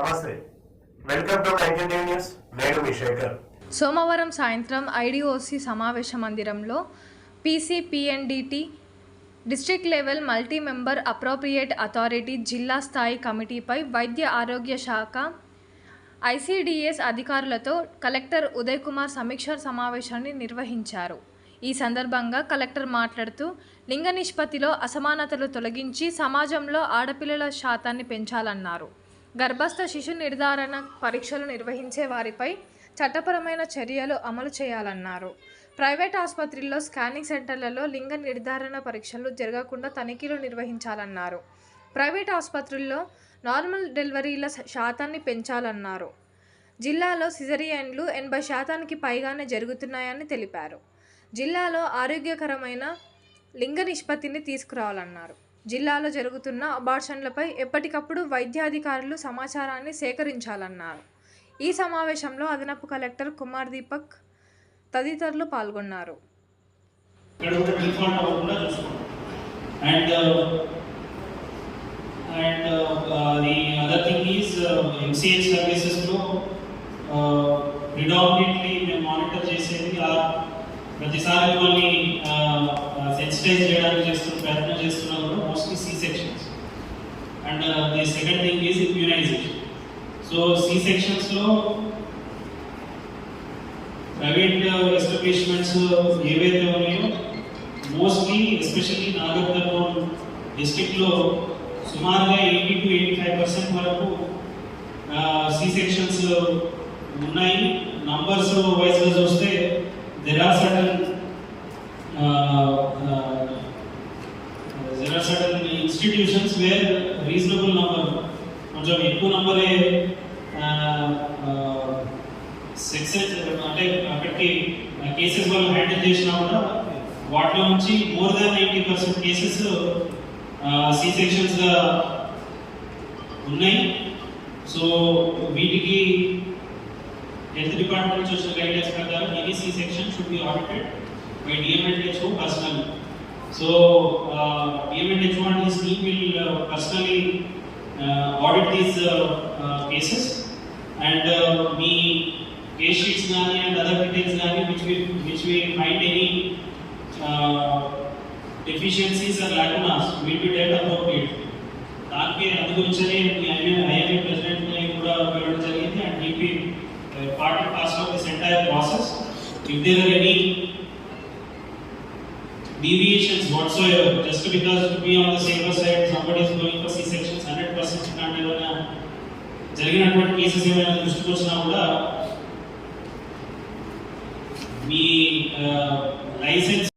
నమస్తే. Welcome to nineteen news నేను మీ శేఖర్. సోమవారం సాయంత్రం ఐడిఓసి సమావేశ మందిరంలో PCPNDT district level multi member appropriate authority జిల్లా స్థాయి కమిటీపై వైద్య ఆరోగ్య శాఖ ఐసీడీఎస్ అధికారులతో కలెక్టర్ ఉదయ్ కుమార్ సమీక్ష సమావేశాన్ని నిర్వహించారు. ఈ సందర్భంగా కలెక్టర్ మాట్లాడుతూ లింగ నిష్పత్తిలో అసమానతలు తొలగించి సమాజంలో ఆడపిల్లల శాతాన్ని పెంచాలన్నారు. గర్భస్థ శిశు నిర్ధారణ పరీక్షలు నిర్వహించే వారిపై చట్టపరమైన చర్యలు అమలు చేయాలన్నారు. ప్రైవేట్ ఆసుపత్రుల్లో స్కానింగ్ సెంటర్లలో లింగ నిర్ధారణ పరీక్షలు జరగకుండా తనిఖీలు నిర్వహించాలన్నారు. ప్రైవేట్ ఆసుపత్రుల్లో నార్మల్ డెలివరీల శాతాన్ని పెంచాలన్నారు. జిల్లాలో సిజరియన్లు ఎనభై శాతానికి పైగానే జరుగుతున్నాయని తెలిపారు. జిల్లాలో ఆరోగ్యకరమైన లింగ నిష్పత్తిని తీసుకురావాలన్నారు. జిల్లాలో జరుగుతున్న అబార్షన్లపై ఎప్పటికప్పుడు వైద్యాధికారులు సమాచారాన్ని సేకరించాలన్నారు. ఈ సమావేశంలో అదనపు కలెక్టర్ కుమార్ దీపక్ తదితరులు పాల్గొన్నారు. మేము మానిటర్ చేసేది ప్రతిసారి మిమ్మల్ని సెన్సిటైజ్ చేయడానికి చేస్తున్న ప్రయత్నం చేస్తున్నా కూడా mostly C sections and the second thing is immunisation so C సెక్షన్స్లో private establishments ఏవైతే ఉన్నాయో మోస్ట్లీ ఎస్పెషల్లీ నాగర్కర్నూల్ డిస్టిక్లో సుమారుగా eighty two eighty five percent వరకు uh, సి సెక్షన్స్ uh, ఉన్నాయి. నంబర్స్ వైజ్గా చూస్తే there are certain institutions wear reasonable number కొంచెం ఎక్కువ నంబరే సక్సెస్ అంటే అక్కడికి కేసెస్ వాళ్ళు హ్యాండిల్ చేసినా కూడా వాటిలో నుంచి more than ninety percent cases C sections గా ఉన్నాయి సో వీటికి హెల్త్ డిపార్ట్మెంట్ నుంచి వచ్చిన గైడ్లైన్స్ ప్రకారం any C section should be audited by DMNHO personnel so DMNHO and his team will personally audit these cases and me case sheets కానీ and other details కానీ which we which we find any deficiencies or lacunas will be debt appropriate దానికి అందు గురించనే మీ IMA president కూడా వెళ్ళడం జరిగింది and he be part and part of this entire process if there are any deviations whatsoever just because to be on the safer side somebody is going for c-sections 100% ఇట్లాంటి ఏమైనా జరిగినటువంటి cases ఏమైనా దృష్టికి వచ్చినా కూడా మీ లైసెన్స్